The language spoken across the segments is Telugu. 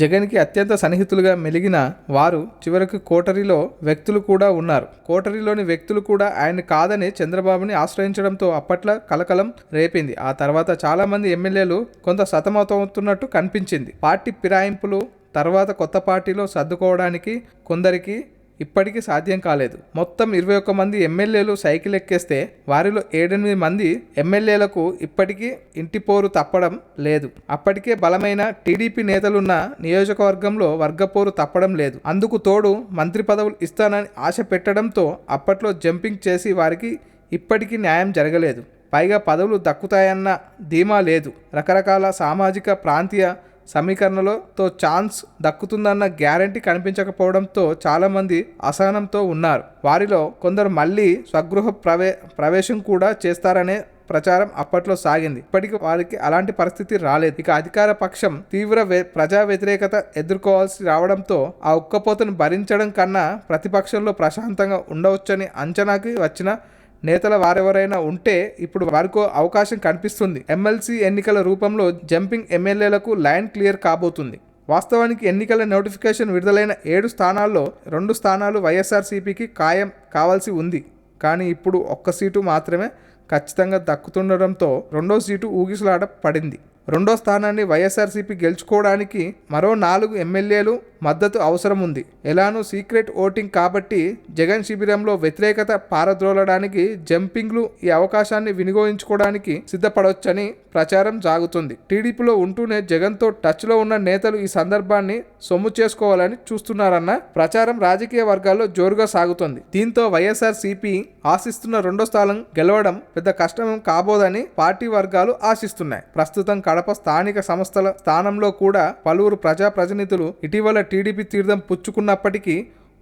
జగన్కి అత్యంత సన్నిహితులుగా మెలిగిన వారు చివరకు కోటరీలో వ్యక్తులు కూడా ఉన్నారు. కోటరీలోని వ్యక్తులు కూడా ఆయన కాదని చంద్రబాబుని ఆశ్రయించడంతో అప్పట్లో కలకలం రేపింది. ఆ తర్వాత చాలామంది ఎమ్మెల్యేలు కొంత సతమతమవుతున్నట్టు కనిపించింది. పార్టీ ఫిరాయింపులు తర్వాత కొత్త పార్టీలో సర్దుకోవడానికి కొందరికి ఇప్పటికీ సాధ్యం కాలేదు. మొత్తం ఇరవై ఒక్క మంది ఎమ్మెల్యేలు సైకిల్ ఎక్కేస్తే వారిలో ఏడెనిమిది మంది ఎమ్మెల్యేలకు ఇప్పటికీ ఇంటి పోరు తప్పడం లేదు. అప్పటికే బలమైన టీడీపీ నేతలున్న నియోజకవర్గంలో వర్గపోరు తప్పడం లేదు. అందుకు తోడు మంత్రి పదవులు ఇస్తానని ఆశ పెట్టడంతో అప్పట్లో జంపింగ్ చేసి వారికి ఇప్పటికీ న్యాయం జరగలేదు. పైగా పదవులు దక్కుతాయన్న ధీమా లేదు. రకరకాల సామాజిక ప్రాంతీయ సమీకరణలోతో ఛాన్స్ దక్కుతుందన్న గ్యారంటీ కనిపించకపోవడంతో చాలామంది అసహనంతో ఉన్నారు. వారిలో కొందరు మళ్ళీ స్వగృహ ప్రవే ప్రవేశం కూడా చేస్తారనే ప్రచారం అప్పట్లో సాగింది. ఇప్పటికి వారికి అలాంటి పరిస్థితి రాలేదు. ఇక అధికార పక్షం తీవ్ర వ్య- ప్రజా వ్యతిరేకత ఎదుర్కోవాల్సి రావడంతో ఆ ఉక్కపోతను భరించడం కన్నా ప్రతిపక్షంలో ప్రశాంతంగా ఉండవచ్చని అంచనాకి వచ్చిన నేతల వారెవరైనా ఉంటే ఇప్పుడు వారికో అవకాశం కనిపిస్తుంది. ఎమ్మెల్సీ ఎన్నికల రూపంలో జంపింగ్ ఎమ్మెల్యేలకు లైన్ క్లియర్ కాబోతుంది. వాస్తవానికి ఎన్నికల నోటిఫికేషన్ విడుదలైన ఏడు స్థానాల్లో రెండు స్థానాలు వైఎస్ఆర్సీపీకి ఖాయం కావాల్సి ఉంది. కానీ ఇప్పుడు ఒక్క సీటు మాత్రమే ఖచ్చితంగా దక్కుతుండడంతో రెండో సీటు ఊగిసలాట పడింది. రెండో స్థానాన్ని వైఎస్ఆర్సీపీ గెలుచుకోవడానికి మరో నాలుగు ఎమ్మెల్యేలు మద్దతు అవసరం ఉంది ఎలానూ సీక్రెట్ ఓటింగ్ కాబట్టి జగన్ శిబిరంలో వ్యతిరేకత పారద్రోలడానికి జంపింగ్లు ఈ అవకాశాన్ని వినియోగించుకోవడానికి సిద్ధపడవచ్చని ప్రచారం సాగుతుంది. టీడీపీలో ఉంటూనే జగన్తో టచ్లో ఉన్న నేతలు ఈ సందర్భాన్ని సొమ్ము చేసుకోవాలని చూస్తున్నారన్న ప్రచారం రాజకీయ వర్గాల్లో జోరుగా సాగుతోంది. దీంతో వైఎస్ఆర్ సిపి ఆశిస్తున్న రెండో స్థానం గెలవడం పెద్ద కష్టం కాబోదని పార్టీ వర్గాలు ఆశిస్తున్నాయి. ప్రస్తుతం కడప స్థానిక సంస్థల స్థానంలో కూడా పలువురు ప్రజా ప్రతినిధులు ఇటీవల టీడీపీ తీర్థం పుచ్చుకున్నప్పటికీ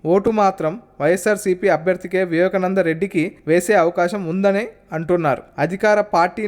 ఓటు మాత్రం వైఎస్ఆర్సీపీ అభ్యర్థికే వివేకానంద రెడ్డికి వేసే అవకాశం ఉందని అంటున్నారు. అధికార పార్టీ